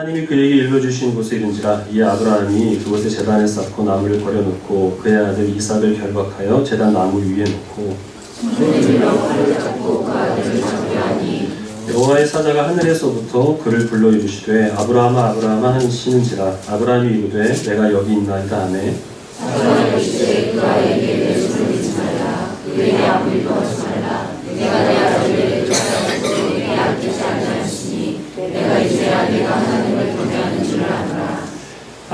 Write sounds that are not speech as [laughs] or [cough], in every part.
하나님이 그에게 일러주신 곳에 이른지라 이 아브라함이 그곳에 제단을 쌓고 나무를 버려놓고 그의 아들 이삭을 결박하여 제단 나무 위에 놓고 여호와의 사자가 하늘에서부터 그를 불러 이르시되 아브라함아 아브라함아 하시는지라 아브라함이 이르되 내가 여기 있나이다 하매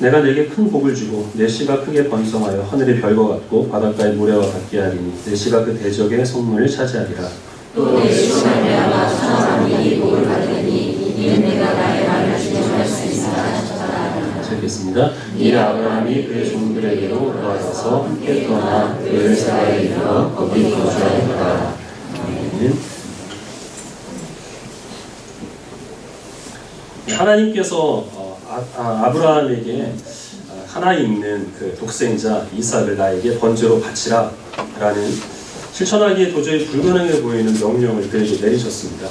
게 큰 복을 주고 내 씨가 크게 번성하여 하늘의 별과 같고 바닷가의 모래와 같게 하리니 내 씨가 그 대적의 성문을 차지하리라 읽겠습니다. 이 아브라함이 그의 종들에게로 돌아가서 함께 떠나 그를 사라에 이르러 거기 거주하였다. 아멘. 하나님께서 어, 아, 아, 브라함에게 하나 있는 그 독생자 이삭을 나에게 번제로 바치라 라는 실천하기에 도저히 불가능해 보이는 명령을 그에게 내리셨습니다.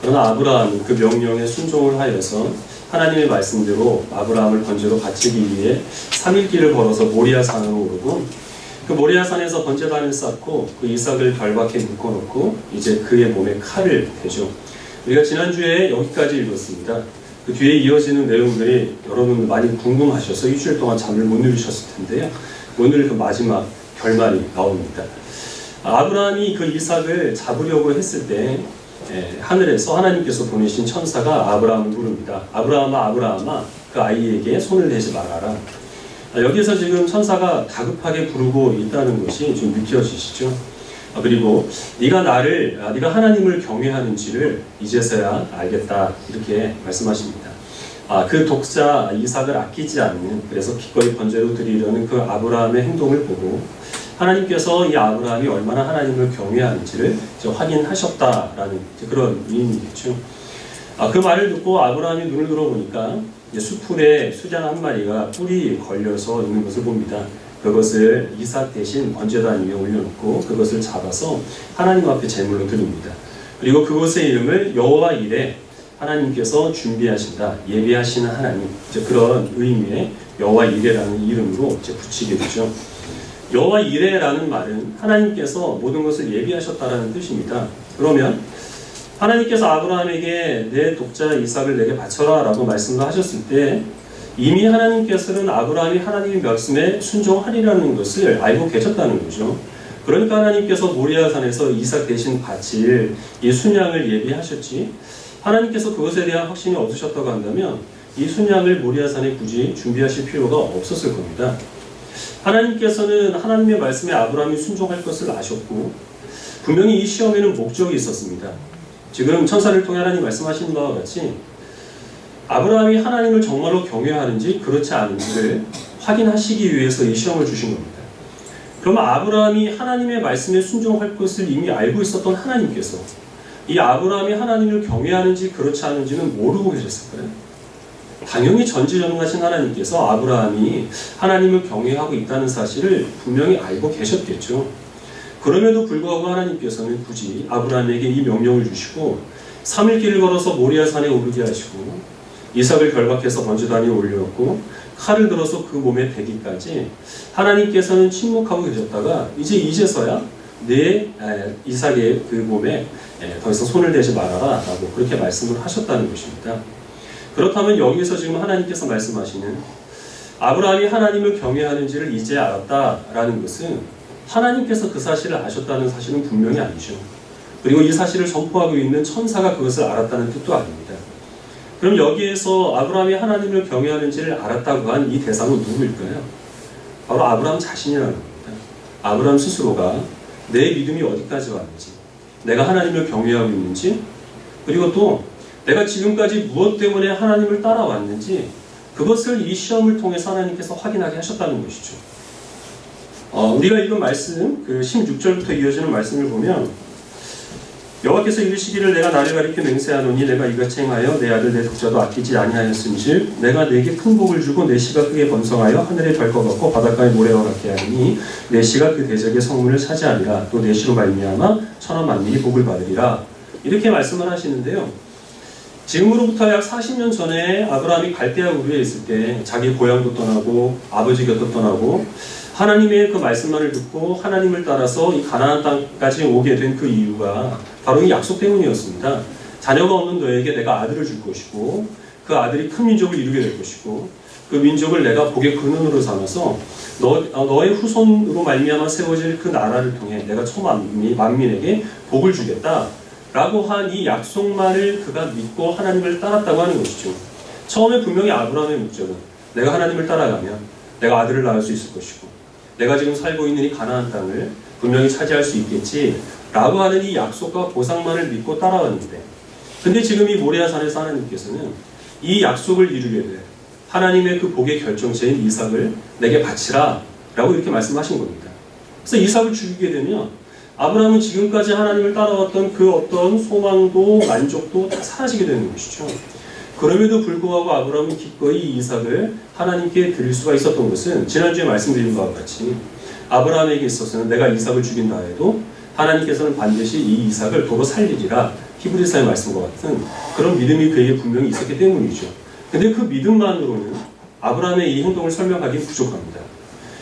그러나 아브라함은 그 명령에 순종을 하여서 하나님의 말씀대로 아브라함을 번제로 바치기 위해 3일 길을 걸어서 모리아 산으로 오르고 그 모리아 산에서 번제단을 쌓고 그 이삭을 결박해 묶어놓고 이제 그의 몸에 칼을 대죠. 우리가 지난주에 여기까지 읽었습니다. 그 뒤에 이어지는 내용들이 여러분 많이 궁금하셔서 일주일 동안 잠을 못 누리셨을 텐데요. 오늘 그 마지막 결말이 나옵니다. 아브라함이 그 이삭을 잡으려고 했을 때 예, 하늘에서 하나님께서 보내신 천사가 아브라함을 부릅니다. 아브라함아 아브라함아 그 아이에게 손을 대지 말아라. 아, 여기서 지금 천사가 다급하게 부르고 있다는 것이 좀 느껴지시죠? 아, 그리고 네가 나를 아, 네가 하나님을 경외하는지를 이제서야 알겠다 이렇게 말씀하십니다. 아, 그 독자 이삭을 아끼지 않는 그래서 기꺼이 번제로 드리려는 그 아브라함의 행동을 보고 하나님께서 이 아브라함이 얼마나 하나님을 경외하는지를 확인하셨다라는 그런 의미겠죠. 아, 그 말을 듣고 아브라함이 눈을 들어보니까 수풀에 수장 한 마리가 뿔이 걸려서 있는 것을 봅니다. 그것을 이삭 대신 번제단 위에 올려놓고 그것을 잡아서 하나님 앞에 제물로 드립니다. 그리고 그것의 이름을 여호와 이레 하나님께서 준비하신다 예비하시는 하나님 이제 그런 의미의 여호와 이레라는 이름으로 이제 붙이게 되죠. 여호와 이레라는 말은 하나님께서 모든 것을 예비하셨다라는 뜻입니다. 그러면 하나님께서 아브라함에게 내 독자 이삭을 내게 바쳐라라고 말씀을 하셨을 때 이미 하나님께서는 아브라함이 하나님의 말씀에 순종하리라는 것을 알고 계셨다는 거죠. 그러니까 하나님께서 모리아산에서 이삭 대신 바칠 이 순양을 예비하셨지 하나님께서 그것에 대한 확신이 없으셨다고 한다면 이 순양을 모리아산에 굳이 준비하실 필요가 없었을 겁니다. 하나님께서는 하나님의 말씀에 아브라함이 순종할 것을 아셨고 분명히 이 시험에는 목적이 있었습니다. 지금 천사를 통해 하나님 말씀하신 바와 같이 아브라함이 하나님을 정말로 경외하는지 그렇지 않은지를 확인하시기 위해서 이 시험을 주신 겁니다. 그러면 아브라함이 하나님의 말씀에 순종할 것을 이미 알고 있었던 하나님께서 이 아브라함이 하나님을 경외하는지 그렇지 않은지는 모르고 계셨을까요? 당연히 전지전능하신 하나님께서 아브라함이 하나님을 경외하고 있다는 사실을 분명히 알고 계셨겠죠. 그럼에도 불구하고 하나님께서는 굳이 아브라함에게 이 명령을 주시고 3일 길을 걸어서 모리아 산에 오르게 하시고 이삭을 결박해서 번제단에 올렸고 칼을 들어서 그 몸에 대기까지 하나님께서는 침묵하고 계셨다가 이제 이제서야 내 이삭의 그 몸에 더 이상 손을 대지 말아라 라고 그렇게 말씀을 하셨다는 것입니다. 그렇다면 여기서 지금 하나님께서 말씀하시는 아브라함이 하나님을 경외하는지를 이제 알았다라는 것은 하나님께서 그 사실을 아셨다는 사실은 분명히 아니죠. 그리고 이 사실을 선포하고 있는 천사가 그것을 알았다는 뜻도 아닙니다. 그럼 여기에서 아브라함이 하나님을 경외하는지를 알았다고 한 이 대상은 누구일까요? 바로 아브라함 자신이라는 겁니다. 아브라함 스스로가 내 믿음이 어디까지 왔는지, 내가 하나님을 경외하고 있는지, 그리고 또 내가 지금까지 무엇 때문에 하나님을 따라왔는지 그것을 이 시험을 통해서 하나님께서 확인하게 하셨다는 것이죠. 어, 우리가 읽은 말씀, 그 16절부터 이어지는 말씀을 보면 여호와께서 이르시기를 내가 나를 가리켜 맹세하노니 내가 이같이 행하여 내 아들 내 독자도 아끼지 아니하였은즉 내가 내게 큰 복을 주고 내 씨가 크게 번성하여 하늘의 별것 같고 바닷가의 모래와 같게 하니 내 씨가 그 대적의 성문을 차지하리라 또 내 씨로 말미암아 천하 만민이 복을 받으리라 이렇게 말씀을 하시는데요. 지금으로부터 약 40년 전에 아브라함이 갈대아 우르에 있을 때 자기 고향도 떠나고 아버지 곁도 떠나고 하나님의 그 말씀만을 듣고 하나님을 따라서 이 가나안 땅까지 오게 된 그 이유가 바로 이 약속 때문이었습니다. 자녀가 없는 너에게 내가 아들을 줄 것이고 그 아들이 큰 민족을 이루게 될 것이고 그 민족을 내가 복의 근원으로 삼아서 너, 어, 너의 후손으로 말미암아 세워질 그 나라를 통해 내가 초만민 만민에게 복을 주겠다. 라고 한 이 약속만을 그가 믿고 하나님을 따랐다고 하는 것이죠. 처음에 분명히 아브라함의 목적은 내가 하나님을 따라가면 내가 아들을 낳을 수 있을 것이고 내가 지금 살고 있는 이 가나안 땅을 분명히 차지할 수 있겠지 라고 하는 이 약속과 보상만을 믿고 따라왔는데 근데 지금 이 모리아 산에서 하나님께서는 이 약속을 이루게 돼 하나님의 그 복의 결정체인 이삭을 내게 바치라 라고 이렇게 말씀하신 겁니다. 그래서 이삭을 죽이게 되면 아브라함은 지금까지 하나님을 따라왔던 그 어떤 소망도 만족도 다 사라지게 되는 것이죠. 그럼에도 불구하고 아브라함은 기꺼이 이 이삭을 하나님께 드릴 수가 있었던 것은 지난주에 말씀드린 바와 같이 아브라함에게 있어서는 내가 이삭을 죽인다 해도 하나님께서는 반드시 이 이삭을 도로 살리리라 히브리서의 말씀과 같은 그런 믿음이 그에게 분명히 있었기 때문이죠. 근데 그 믿음만으로는 아브라함의 이 행동을 설명하기는 부족합니다.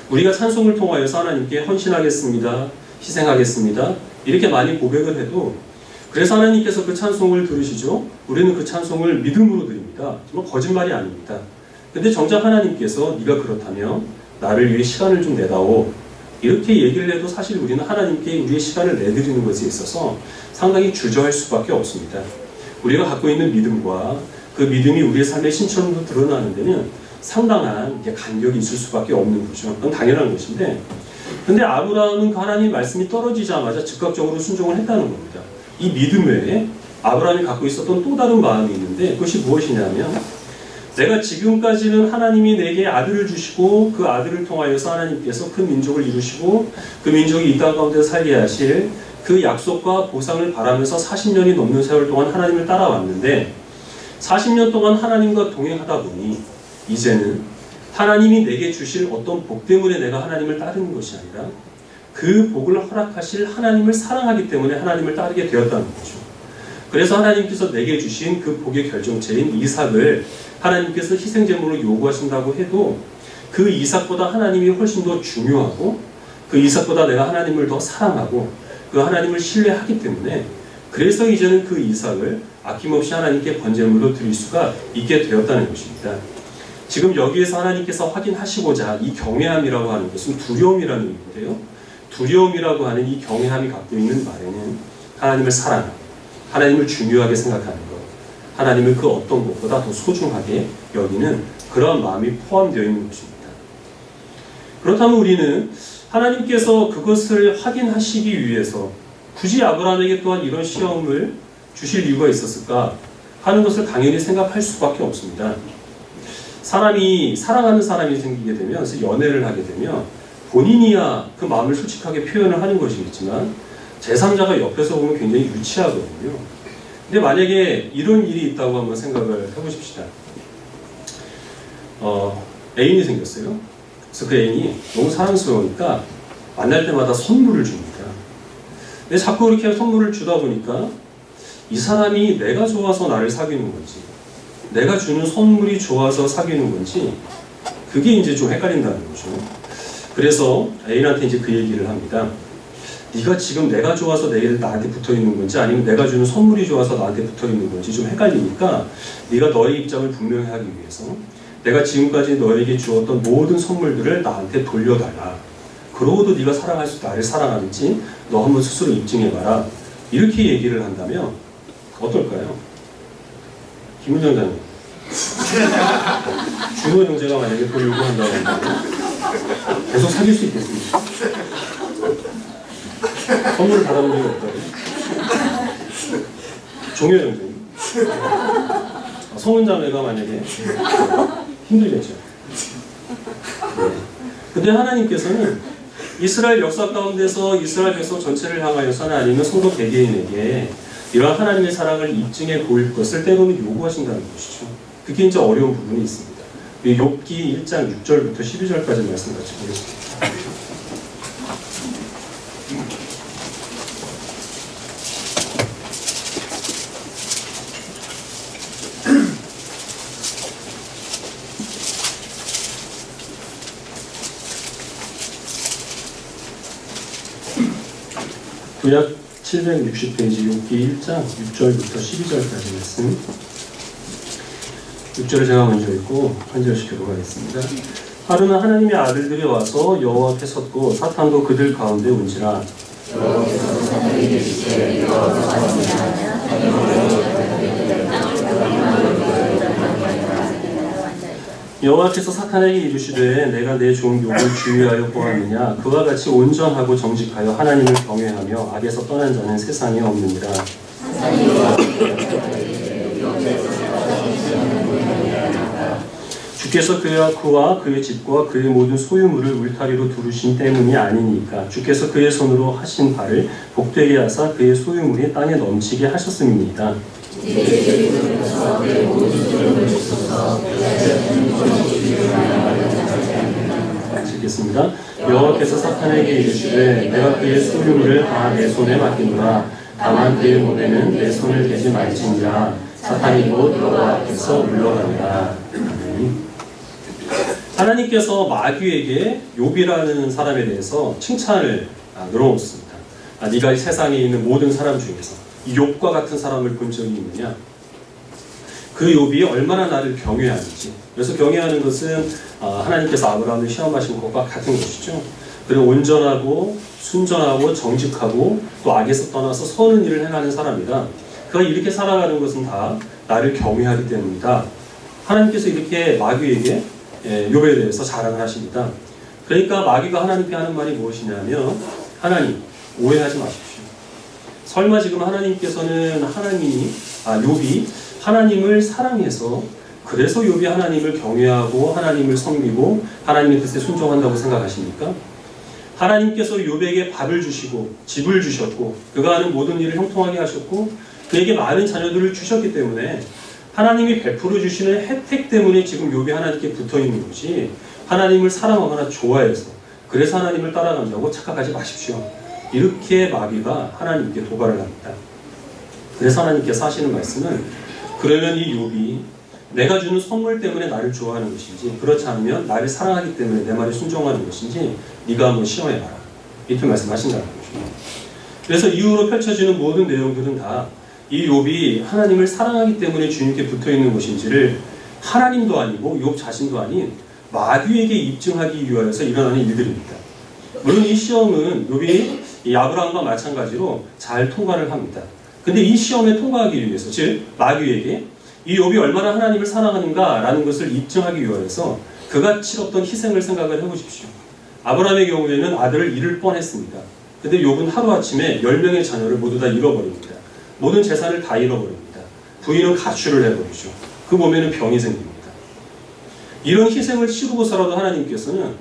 우리가 찬송을 통하여서 하나님께 헌신하겠습니다. 희생하겠습니다. 이렇게 많이 고백을 해도 그래서 하나님께서 그 찬송을 들으시죠. 우리는 그 찬송을 믿음으로 드립니다. 정말 거짓말이 아닙니다. 근데 정작 하나님께서 네가 그렇다면 나를 위해 시간을 좀 내다오. 이렇게 얘기를 해도 사실 우리는 하나님께 우리의 시간을 내드리는 것에 있어서 상당히 주저할 수밖에 없습니다. 우리가 갖고 있는 믿음과 그 믿음이 우리의 삶의 신처럼도 드러나는 데는 상당한 간격이 있을 수밖에 없는 거죠. 그건 당연한 것인데 근데 아브라함은 그 하나님 말씀이 떨어지자마자 즉각적으로 순종을 했다는 겁니다. 이 믿음 외에 아브라함이 갖고 있었던 또 다른 마음이 있는데 그것이 무엇이냐면 내가 지금까지는 하나님이 내게 아들을 주시고 그 아들을 통하여서 하나님께서 큰 민족을 이루시고 그 민족이 이 땅 가운데 살게 하실 그 약속과 보상을 바라면서 40년이 넘는 세월 동안 하나님을 따라왔는데 40년 동안 하나님과 동행하다 보니 이제는 하나님이 내게 주실 어떤 복 때문에 내가 하나님을 따르는 것이 아니라 그 복을 허락하실 하나님을 사랑하기 때문에 하나님을 따르게 되었다는 거죠. 그래서 하나님께서 내게 주신 그 복의 결정체인 이삭을 하나님께서 희생제물로 요구하신다고 해도 그 이삭보다 하나님이 훨씬 더 중요하고 그 이삭보다 내가 하나님을 더 사랑하고 그 하나님을 신뢰하기 때문에 그래서 이제는 그 이삭을 아낌없이 하나님께 번제물로 드릴 수가 있게 되었다는 것입니다. 지금 여기에서 하나님께서 확인하시고자 이 경외함이라고 하는 것은 두려움이라는 의미인데요. 두려움이라고 하는 이 경외함이 갖고 있는 말에는 하나님을 사랑하고 하나님을 중요하게 생각하는 것, 하나님을 그 어떤 것보다 더 소중하게 여기는 그러한 마음이 포함되어 있는 것입니다. 그렇다면 우리는 하나님께서 그것을 확인하시기 위해서 굳이 아브라함에게 또한 이런 시험을 주실 이유가 있었을까 하는 것을 당연히 생각할 수밖에 없습니다. 사람이 사랑하는 사람이 생기게 되면 연애를 하게 되면 본인이야 그 마음을 솔직하게 표현을 하는 것이겠지만 제3자가 옆에서 보면 굉장히 유치하거든요. 근데 만약에 이런 일이 있다고 한번 생각을 해보십시다. 어, 애인이 생겼어요. 그래서 그 애인이 너무 사랑스러우니까 만날 때마다 선물을 줍니다. 근데 자꾸 이렇게 선물을 주다 보니까 이 사람이 내가 좋아서 나를 사귀는 건지 내가 주는 선물이 좋아서 사귀는 건지 그게 이제 좀 헷갈린다는 거죠. 그래서 애인한테 이제 그 얘기를 합니다. 네가 지금 내가 좋아서 내일 나한테 붙어 있는 건지 아니면 내가 주는 선물이 좋아서 나한테 붙어 있는 건지 좀 헷갈리니까 네가 너의 입장을 분명히 하기 위해서 내가 지금까지 너에게 주었던 모든 선물들을 나한테 돌려달라. 그러고도 네가 사랑할 수 나를 사랑하는지 너 한번 스스로 입증해봐라. 이렇게 얘기를 한다면 어떨까요? 김은정 장님. [laughs] 준호 형제가 만약에 그걸 요구한다고 한다면 계속 사귈 수 있겠습니까? 선물을 받아본 적이 없다고. 종효 형제님. 성은 자매가 만약에 힘들겠죠. 네. 근데 하나님께서는 이스라엘 역사 가운데서 이스라엘 백성 전체를 향하여서는 아니면 성도 개개인에게 이러한 하나님의 사랑을 입증해 보일 것을 때로는 요구하신다는 것이죠. 그게 이제 어려운 부분이 있습니다. 이 욥기 1장 6절부터 12절까지 말씀 같이 보겠습니다. 구약 760페이지 욥기 1장 6절부터 12절까지 말씀 6절을 제가 먼저 읽고 한 절씩 교도하겠습니다. 하루는 하나님의 아들들이 와서 여호와 앞에 섰고 사탄도 그들 가운데 온지라. 여호와께서 사탄에게 이르시되 내가 내종 욥을 주의하여 보았느냐? 그와 같이 온전하고 정직하여 하나님을 경외하며 악에서 떠난 자는 세상에 없느니라 주께서 그와 그와 그의 집과 그의 모든 소유물을 울타리로 두르신 때문이 아니니까 주께서 그의 손으로 하신 바를 복되게 하사 그의 소유물이 땅에 넘치게 하셨음이니이다. 읽겠습니다. 여호와께서 사탄에게 이르시되 내가 그의 소유물을 다 내 손에 맡기노라 다만 그의 몸에는 내 손을 대지 말지니라 사탄이 곧 여호와 앞에서 물러간다. 하나님께서 마귀에게 욥이라는 사람에 대해서 칭찬을 아, 늘어놓습니다. 아, 네가 이 세상에 있는 모든 사람 중에서 이 욥과 같은 사람을 본 적이 있느냐? 그 욥이 얼마나 나를 경외하는지. 그래서 경외하는 것은 아, 하나님께서 아브라함을 시험하신 것과 같은 것이죠. 그리고 온전하고 순전하고 정직하고 또 악에서 떠나서 선한 일을 행하는 사람이다. 그가 이렇게 살아가는 것은 다 나를 경외하기 때문이다. 하나님께서 이렇게 마귀에게 예, 욥에 대해서 자랑을 하십니다. 그러니까 마귀가 하나님께 하는 말이 무엇이냐면 하나님 오해하지 마십시오. 설마 지금 하나님께서는 하나님이 아 욥이 하나님을 사랑해서 그래서 욥이 하나님을 경외하고 하나님을 섬기고 하나님의 뜻에 순종한다고 생각하십니까? 하나님께서 욥에게 밥을 주시고 집을 주셨고 그가 하는 모든 일을 형통하게 하셨고 그에게 많은 자녀들을 주셨기 때문에 하나님이 베풀어 주시는 혜택 때문에 지금 욥이 하나님께 붙어 있는 것이 하나님을 사랑하거나 좋아해서 그래서 하나님을 따라간다고 착각하지 마십시오. 이렇게 마귀가 하나님께 도발을 합니다. 그래서 하나님께서 하시는 말씀은 그러면 이 욥이 내가 주는 선물 때문에 나를 좋아하는 것인지 그렇지 않으면 나를 사랑하기 때문에 내 말에 순종하는 것인지 네가 한번 시험해봐라. 이렇게 말씀하신다는 거죠. 그래서 이후로 펼쳐지는 모든 내용들은 다 이 욥이 하나님을 사랑하기 때문에 주님께 붙어 있는 것인지를 하나님도 아니고 욥 자신도 아닌 마귀에게 입증하기 위하여서 일어나는 일들입니다. 물론 이 시험은 욥이 이 아브라함과 마찬가지로 잘 통과를 합니다. 근데 이 시험에 통과하기 위해서 즉 마귀에게 이 욥이 얼마나 하나님을 사랑하는가라는 것을 입증하기 위하여서 그가 치렀던 희생을 생각을 해보십시오. 아브라함의 경우에는 아들을 잃을 뻔했습니다. 근데 욥은 하루아침에 10명의 자녀를 모두 다 잃어버립니다. 모든 재산을 다 잃어버립니다. 부인은 가출을 해버리죠. 그 몸에는 병이 생깁니다. 이런 희생을 치르고서라도 하나님께서는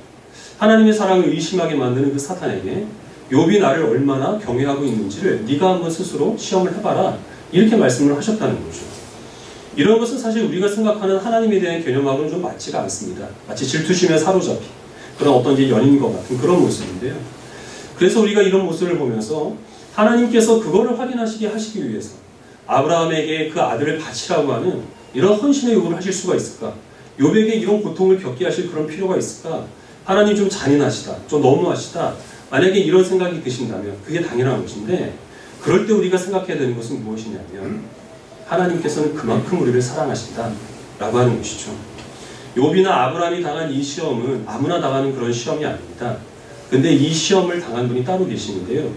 하나님의 사랑을 의심하게 만드는 그 사탄에게 욥이 나를 얼마나 경외하고 있는지를 네가 한번 스스로 시험을 해봐라 이렇게 말씀을 하셨다는 거죠. 이런 것은 사실 우리가 생각하는 하나님에 대한 개념하고는 좀 맞지가 않습니다. 마치 질투심에 사로잡힌 그런 어떤 연인과 같은 그런 모습인데요. 그래서 우리가 이런 모습을 보면서 하나님께서 그거를 확인하시게 하시기 위해서 아브라함에게 그 아들을 바치라고 하는 이런 헌신의 요구를 하실 수가 있을까? 욥에게 이런 고통을 겪게 하실 그런 필요가 있을까? 하나님 좀 잔인하시다. 좀 너무하시다. 만약에 이런 생각이 드신다면 그게 당연한 것인데 그럴 때 우리가 생각해야 되는 것은 무엇이냐면 하나님께서는 그만큼 우리를 사랑하신다. 라고 하는 것이죠. 욥이나 아브라함이 당한 이 시험은 아무나 당하는 그런 시험이 아닙니다. 근데 이 시험을 당한 분이 따로 계시는데요.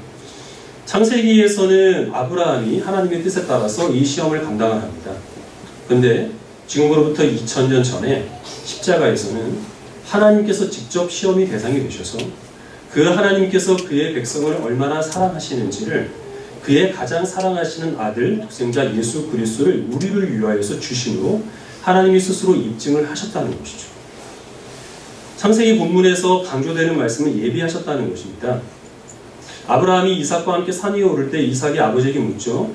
창세기에서는 아브라함이 하나님의 뜻에 따라서 이 시험을 감당을 합니다. 근데 지금으로부터 2000년 전에 십자가에서는 하나님께서 직접 시험이 대상이 되셔서 그 하나님께서 그의 백성을 얼마나 사랑하시는지를 그의 가장 사랑하시는 아들 독생자 예수 그리스도를 우리를 위하여서 주심으로 하나님이 스스로 입증을 하셨다는 것이죠. 창세기 본문에서 강조되는 말씀은 예비하셨다는 것입니다. 아브라함이 이삭과 함께 산 위에 오를 때 이삭이 아버지에게 묻죠.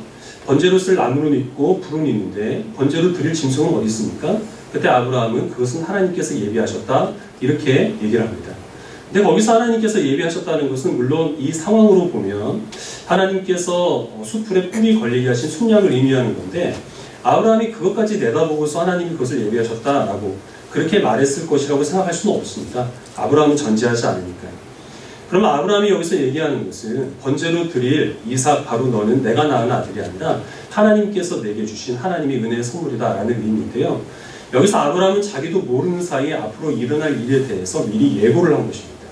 번제로 쓸 나무는 있고 불은 있는데 번제로 드릴 짐승은 어디 있습니까? 그때 아브라함은 그것은 하나님께서 예비하셨다 이렇게 얘기를 합니다. 근데 거기서 하나님께서 예비하셨다는 것은 물론 이 상황으로 보면 하나님께서 수풀에 뿔이 걸리게 하신 순양을 의미하는 건데 아브라함이 그것까지 내다보고서 하나님이 그것을 예비하셨다라고 그렇게 말했을 것이라고 생각할 수는 없습니다. 아브라함은 전제하지 않으니까요. 그럼 아브라함이 여기서 얘기하는 것은 번제로 드릴 이삭 바로 너는 내가 낳은 아들이 아니라 하나님께서 내게 주신 하나님의 은혜의 선물이다라는 의미인데요. 여기서 아브라함은 자기도 모르는 사이에 앞으로 일어날 일에 대해서 미리 예고를 한 것입니다.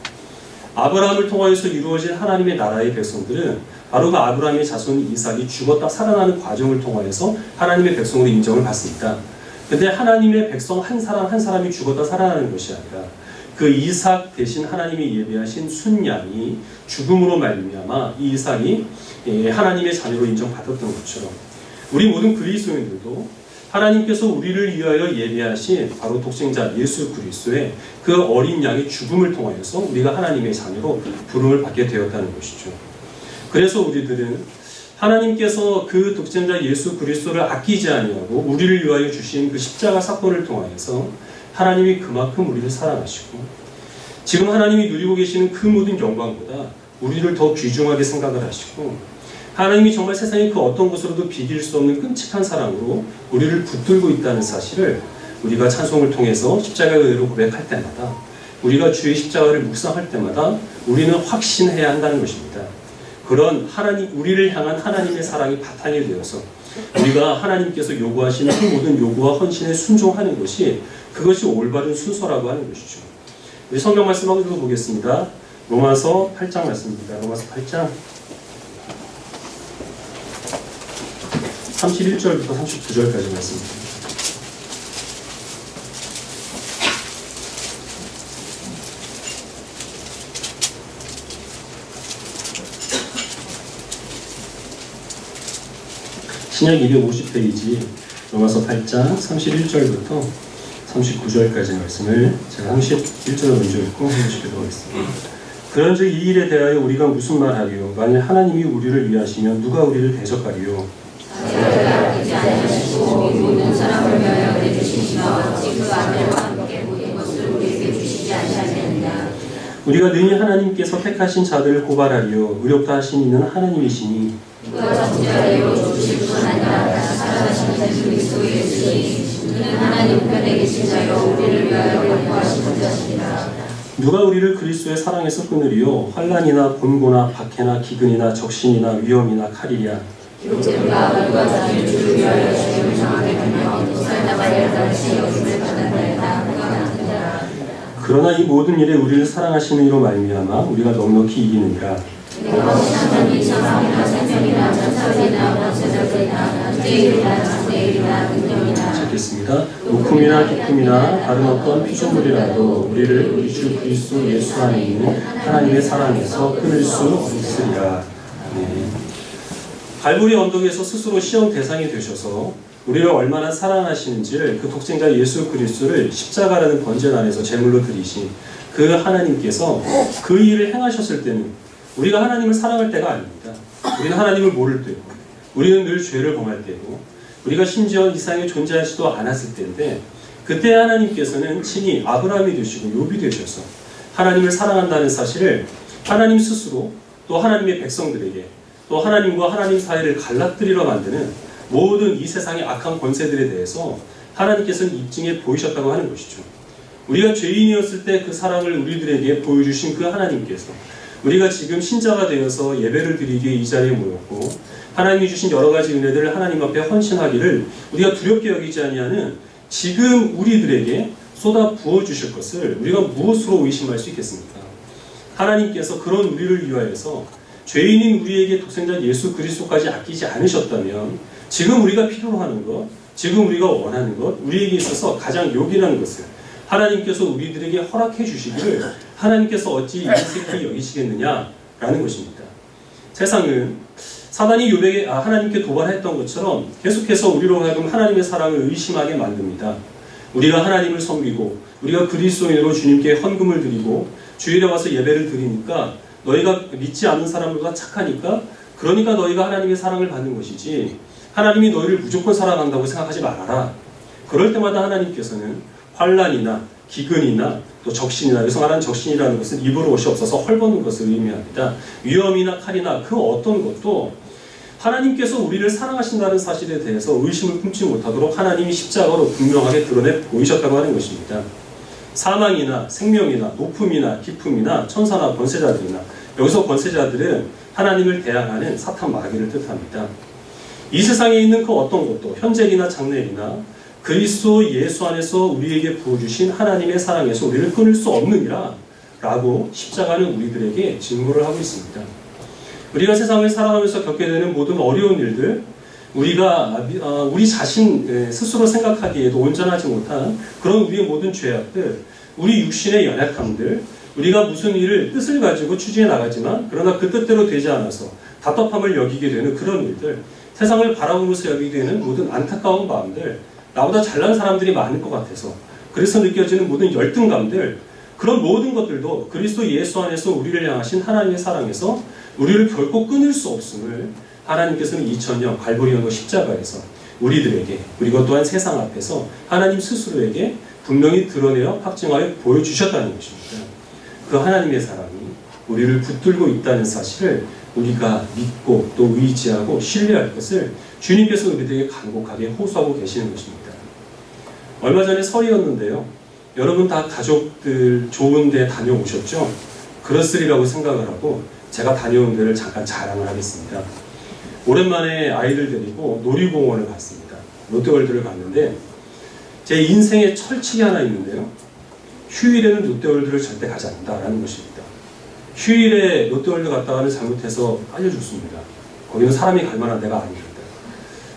아브라함을 통하여서 이루어질 하나님의 나라의 백성들은 바로 그 아브라함의 자손 이삭이 죽었다 살아나는 과정을 통하여서 하나님의 백성으로 인정을 받습니다. 근데 하나님의 백성 한 사람 한 사람이 죽었다 살아나는 것이 아니라 그 이삭 대신 하나님이 예비하신 순양이 죽음으로 말미암아 이 이삭이 예, 하나님의 자녀로 인정받았던 것처럼 우리 모든 그리스도인들도 하나님께서 우리를 위하여 예비하신 바로 독생자 예수 그리스도의 그 어린 양의 죽음을 통하여서 우리가 하나님의 자녀로 부름을 받게 되었다는 것이죠. 그래서 우리들은 하나님께서 그 독생자 예수 그리스도를 아끼지 아니하고 우리를 위하여 주신 그 십자가 사건을 통하여서 하나님이 그만큼 우리를 사랑하시고 지금 하나님이 누리고 계시는 그 모든 영광보다 우리를 더 귀중하게 생각을 하시고 하나님이 정말 세상의 그 어떤 것으로도 비길 수 없는 끔찍한 사랑으로 우리를 붙들고 있다는 사실을 우리가 찬송을 통해서 십자가의 은혜로 고백할 때마다 우리가 주의 십자가를 묵상할 때마다 우리는 확신해야 한다는 것입니다. 그런 하나님 우리를 향한 하나님의 사랑이 바탕이 되어서 우리가 하나님께서 요구하시는 그 모든 요구와 헌신에 순종하는 것이 그것이 올바른 순서라고 하는 것이죠. 우리 성경 말씀 한번 읽어보겠습니다. 로마서 8장 말씀입니다. 로마서 8장 31절부터 39절까지 말씀입니다. 신약 250페이지 로마서 8장 31절부터 39절까지 말씀을 제가 31절을 먼저 읽고 해주시도록 하겠습니다. 그런즉 이 일에 대하여 우리가 무슨 말하리요? 만일 하나님이 우리를 위하시면 누가 우리를 대적하리요? 우리가 능히 하나님께서 택하신 자들을 고발하리요 의롭다 하신 이는 하나님이시니 살아나신 그리스도 예수니 그는 하나님 편에 계신 자여 우리를 위하여 공부하신 자시니라 누가 우리를 그리스도의 사랑에서 끊으리요? 환란이나 곤고나 박해나 기근이나 적신이나 위험이나 칼이랴. 주를 위하여 주님을 정하게 살다 다시 여김을 그러나 이 모든 일에 우리를 사랑하시는 이로 말미암아 우리가 넉넉히 이기느니라. 내가 생명이나 찾겠습니다 웃음이나 기쁨이나 다른 어떤 피조물이라도 우리를 우리 주 그리스도 예수 안에 있는 하나님의 사랑에서 끊을 수 없으리라 네. 갈보리 언덕에서 스스로 시험 대상이 되셔서 우리를 얼마나 사랑하시는지를 그 독생자 예수 그리스도를 십자가라는 번제 안에서 제물로 드리신 그 하나님께서 그 일을 행하셨을 때는 우리가 하나님을 사랑할 때가 아닙니다. 우리는 하나님을 모를 때고 우리는 늘 죄를 범할 때고 우리가 심지어 이 세상에 존재하지도 않았을 때인데 그때 하나님께서는 친히 아브라함이 되시고 욥이 되셔서 하나님을 사랑한다는 사실을 하나님 스스로 또 하나님의 백성들에게 또 하나님과 하나님 사이를 갈라뜨리러 만드는 모든 이 세상의 악한 권세들에 대해서 하나님께서는 입증해 보이셨다고 하는 것이죠. 우리가 죄인이었을 때 그 사랑을 우리들에게 보여주신 그 하나님께서 우리가 지금 신자가 되어서 예배를 드리기에 이 자리에 모였고 하나님이 주신 여러 가지 은혜들을 하나님 앞에 헌신하기를 우리가 두렵게 여기지 아니하는 지금 우리들에게 쏟아 부어 주실 것을 우리가 무엇으로 의심할 수 있겠습니까? 하나님께서 그런 우리를 위하여서 죄인인 우리에게 독생자 예수 그리스도까지 아끼지 않으셨다면 지금 우리가 필요로 하는 것, 지금 우리가 원하는 것, 우리에게 있어서 가장 요긴한 것을 하나님께서 우리들에게 허락해 주시기를 하나님께서 어찌 인색히 여기시겠느냐라는 것입니다. 세상은 사단이 요백에 아, 하나님께 도발했던 것처럼 계속해서 우리로 하여금 하나님의 사랑을 의심하게 만듭니다. 우리가 하나님을 섬기고 우리가 그리스도인으로 주님께 헌금을 드리고 주일에 와서 예배를 드리니까 너희가 믿지 않는 사람보다 착하니까 그러니까 너희가 하나님의 사랑을 받는 것이지 하나님이 너희를 무조건 사랑한다고 생각하지 말아라. 그럴 때마다 하나님께서는 환란이나 기근이나 또 적신이나 여기서 말하는 적신이라는 것은 입으로 옷이 없어서 헐벗는 것을 의미합니다. 위험이나 칼이나 그 어떤 것도 하나님께서 우리를 사랑하신다는 사실에 대해서 의심을 품지 못하도록 하나님이 십자가로 분명하게 드러내 보이셨다고 하는 것입니다. 사망이나 생명이나 높음이나 기품이나 천사나 권세자들이나 여기서 권세자들은 하나님을 대항하는 사탄 마귀를 뜻합니다. 이 세상에 있는 그 어떤 것도 현재이나 장래이나 그리스도 예수 안에서 우리에게 부어주신 하나님의 사랑에서 우리를 끊을 수 없느니라 라고 십자가는 우리들에게 증거를 하고 있습니다. 우리가 세상을 살아가면서 겪게 되는 모든 어려운 일들, 우리가 어, 우리 자신 스스로 생각하기에도 온전하지 못한 그런 우리의 모든 죄악들, 우리 육신의 연약함들, 우리가 무슨 일을 뜻을 가지고 추진해 나가지만 그러나 그 뜻대로 되지 않아서 답답함을 여기게 되는 그런 일들, 세상을 바라보면서 여기게 되는 모든 안타까운 마음들, 나보다 잘난 사람들이 많을 것 같아서 그래서 느껴지는 모든 열등감들, 그런 모든 것들도 그리스도 예수 안에서 우리를 향하신 하나님의 사랑에서 우리를 결코 끊을 수 없음을 하나님께서는 2000년 갈보리연도 십자가에서 우리들에게 그리고 또한 세상 앞에서 하나님 스스로에게 분명히 드러내어 확증하여 보여주셨다는 것입니다. 그 하나님의 사랑이 우리를 붙들고 있다는 사실을 우리가 믿고 또 의지하고 신뢰할 것을 주님께서 우리들에게 간곡하게 호소하고 계시는 것입니다. 얼마 전에 설이었는데요. 여러분 다 가족들 좋은 데 다녀오셨죠? 그렇으리라고 생각을 하고 제가 다녀온 데를 잠깐 자랑을 하겠습니다. 오랜만에 아이들 데리고 놀이공원을 갔습니다. 롯데월드를 갔는데 제 인생의 철칙이 하나 있는데요. 휴일에는 롯데월드를 절대 가지 않는다라는 것입니다. 휴일에 롯데월드 갔다가는 잘못해서 알려줬습니다. 거기는 사람이 갈 만한 데가 아닙니다.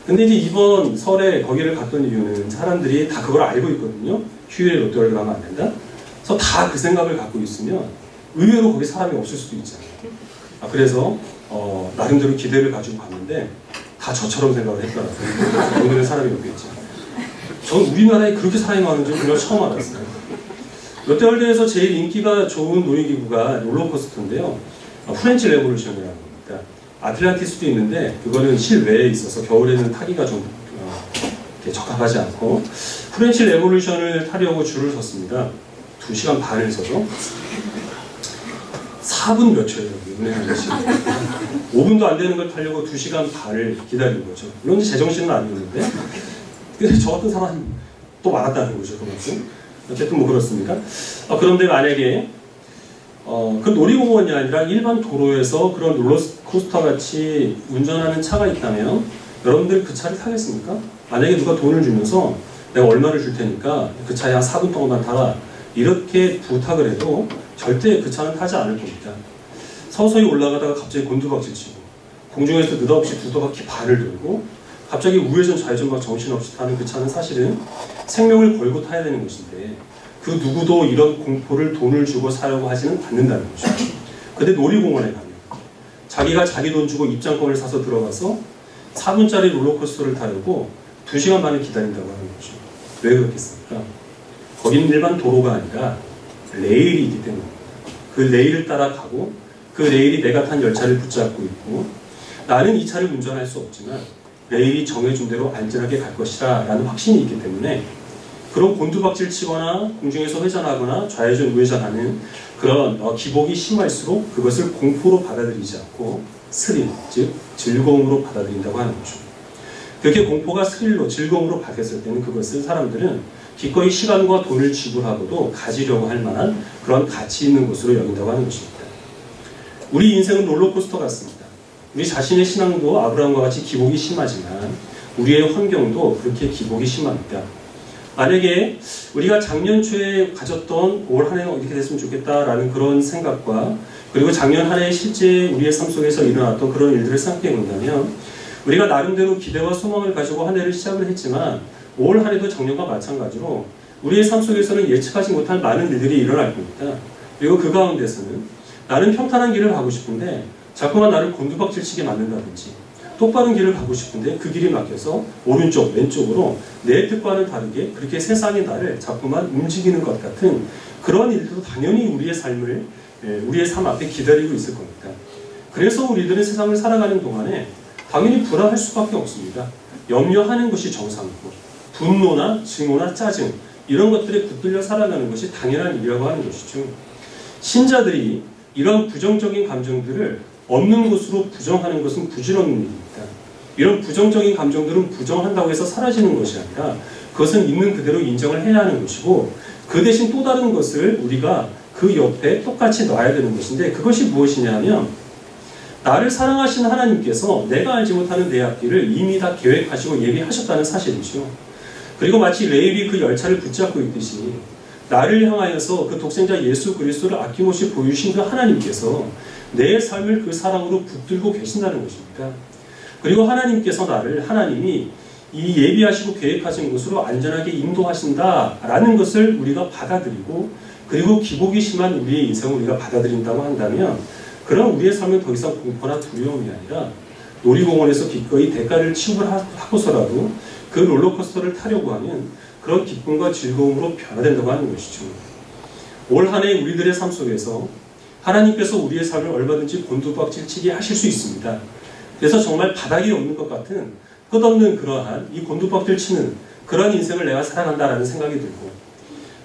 근데 이제 이번 설에 거기를 갔던 이유는 사람들이 다 그걸 알고 있거든요. 휴일에 롯데월드 가면 안 된다. 그래서 다 그 생각을 갖고 있으면 의외로 거기 사람이 없을 수도 있잖아요. 아, 그래서 어, 나름대로 기대를 가지고 갔는데 다 저처럼 생각을 했더라고요. 오늘은 사람이 없겠지. 전 우리나라에 그렇게 사람이 많은 줄 정말 처음 알았어요. 롯데월드에서 제일 인기가 좋은 놀이기구가 롤러코스터인데요. 어, 프렌치 레보루션이라는 겁니다. 아틀란티스도 있는데 그거는 실외에 있어서 겨울에는 타기가 좀 어, 적합하지 않고 프렌치 레보루션을 타려고 줄을 섰습니다. 2시간 반을 서서 4분 몇 초예요. 운행하는 시간. 5분도 안 되는 걸 타려고 2시간 반을 기다린 거죠. 물론 제정신은 아니었는데 근데 저 같은 사람이 또 많았다는 거죠. 그만큼. 어쨌든 뭐 그렇습니까? 어, 그런데 만약에 어, 그 놀이공원이 아니라 일반 도로에서 그런 롤러코스터 같이 운전하는 차가 있다면 여러분들 그 차를 타겠습니까? 만약에 누가 돈을 주면서 내가 얼마를 줄 테니까 그 차에 한 4분 동안만 타라 이렇게 부탁을 해도 절대 그 차는 타지 않을 겁니다. 서서히 올라가다가 갑자기 곤두박질 치고 공중에서 느닷없이 두 바퀴 반을 돌고 갑자기 우회전 좌회전 막 정신없이 타는 그 차는 사실은 생명을 걸고 타야 되는 것인데 그 누구도 이런 공포를 돈을 주고 사려고 하지는 않는다는 거죠. 근데 놀이공원에 가면 자기가 자기 돈 주고 입장권을 사서 들어가서 4분짜리 롤러코스터를 타려고 2시간 반을 기다린다고 하는 거죠. 왜 그렇겠습니까? 거기는 일반 도로가 아니라 레일이 있기 때문입니다. 그 레일을 따라가고 그 레일이 내가 탄 열차를 붙잡고 있고 나는 이 차를 운전할 수 없지만 레일이 정해준 대로 안전하게 갈 것이다 라는 확신이 있기 때문에 그런 곤두박질 치거나 공중에서 회전하거나 좌회전 우회전하는 그런 어, 기복이 심할수록 그것을 공포로 받아들이지 않고 스릴, 즉 즐거움으로 받아들인다고 하는 거죠. 그렇게 공포가 스릴로 즐거움으로 바뀌었을 때는 그것을 사람들은 기꺼이 시간과 돈을 지불하고도 가지려고 할 만한 그런 가치 있는 것으로 여긴다고 하는 것입니다. 우리 인생은 롤러코스터 같습니다. 우리 자신의 신앙도 아브라함과 같이 기복이 심하지만 우리의 환경도 그렇게 기복이 심합니다. 만약에 우리가 작년 초에 가졌던 올 한 해는 어떻게 됐으면 좋겠다라는 그런 생각과 그리고 작년 한 해 실제 우리의 삶 속에서 일어났던 그런 일들을 생각해 본다면 우리가 나름대로 기대와 소망을 가지고 한 해를 시작을 했지만 올 한 해도 작년과 마찬가지로 우리의 삶 속에서는 예측하지 못할 많은 일들이 일어날 겁니다. 그리고 그 가운데서는 나는 평탄한 길을 가고 싶은데 자꾸만 나를 곤두박질 치게 만든다든지 똑바른 길을 가고 싶은데 그 길이 막혀서 오른쪽 왼쪽으로 내 뜻과는 다르게 그렇게 세상이 나를 자꾸만 움직이는 것 같은 그런 일들도 당연히 우리의 삶을 예, 우리의 삶 앞에 기다리고 있을 겁니다. 그래서 우리들은 세상을 살아가는 동안에 당연히 불안할 수밖에 없습니다. 염려하는 것이 정상이고 분노나 증오나 짜증 이런 것들에 붙들려 살아가는 것이 당연한 일이라고 하는 것이죠. 신자들이 이런 부정적인 감정들을 없는 것으로 부정하는 것은 부질없는 일입니다. 이런 부정적인 감정들은 부정한다고 해서 사라지는 것이 아니라 그것은 있는 그대로 인정을 해야 하는 것이고 그 대신 또 다른 것을 우리가 그 옆에 똑같이 놔야 되는 것인데 그것이 무엇이냐면 나를 사랑하시는 하나님께서 내가 알지 못하는 내 앞길을 이미 다 계획하시고 예비하셨다는 사실이죠. 그리고 마치 레일이 그 열차를 붙잡고 있듯이 나를 향하여서 그 독생자 예수 그리스도를 아낌없이 보여주신 그 하나님께서 내 삶을 그 사랑으로 붙들고 계신다는 것입니다. 그리고 하나님께서 나를 하나님이 이 예비하시고 계획하신 곳으로 안전하게 인도하신다라는 것을 우리가 받아들이고 그리고 기복이 심한 우리의 인생을 우리가 받아들인다고 한다면 그럼 우리의 삶은 더 이상 공포나 두려움이 아니라 놀이공원에서 기꺼이 대가를 치고하고서라도 그 롤러코스터를 타려고 하는 그런 기쁨과 즐거움으로 변화된다고 하는 것이죠. 올 한 해 우리들의 삶 속에서 하나님께서 우리의 삶을 얼마든지 곤두박질 치게 하실 수 있습니다. 그래서 정말 바닥이 없는 것 같은 끝없는 그러한 이 곤두박질 치는 그런 인생을 내가 살아간다라는 생각이 들고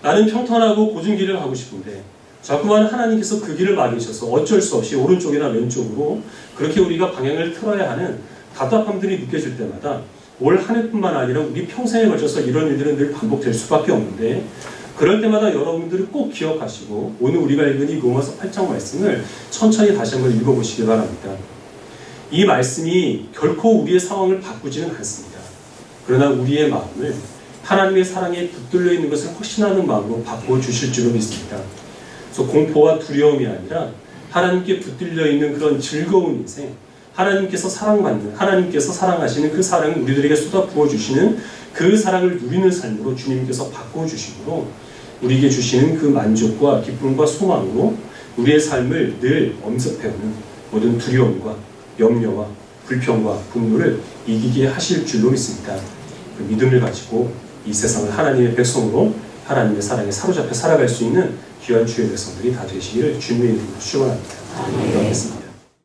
나는 평탄하고 고준 길을 가고 싶은데 자꾸만 하나님께서 그 길을 막으셔서 어쩔 수 없이 오른쪽이나 왼쪽으로 그렇게 우리가 방향을 틀어야 하는 답답함들이 느껴질 때마다 올 한 해뿐만 아니라 우리 평생에 걸쳐서 이런 일들은 늘 반복될 수밖에 없는데 그럴 때마다 여러분들이 꼭 기억하시고 오늘 우리가 읽은 이 로마서 8장 말씀을 천천히 다시 한번 읽어보시기 바랍니다. 이 말씀이 결코 우리의 상황을 바꾸지는 않습니다. 그러나 우리의 마음을 하나님의 사랑에 붙들려 있는 것을 확신하는 마음으로 바꾸어 주실 줄로 믿습니다. 그래서 공포와 두려움이 아니라 하나님께 붙들려 있는 그런 즐거운 인생, 하나님께서 사랑받는, 하나님께서 사랑하시는 그 사랑을 우리들에게 쏟아 부어 주시는 그 사랑을 누리는 삶으로 주님께서 바꿔 주시므로 우리에게 주시는 그 만족과 기쁨과 소망으로 우리의 삶을 늘 엄습해오는 모든 두려움과 염려와 불평과 분노를 이기게 하실 줄로 믿습니다. 그 믿음을 가지고 이 세상을 하나님의 백성으로 하나님의 사랑에 사로잡혀 살아갈 수 있는 귀한 주의 백성들이 다 되시기를 주님의 이름으로 축원합니다. 기도하겠습니다.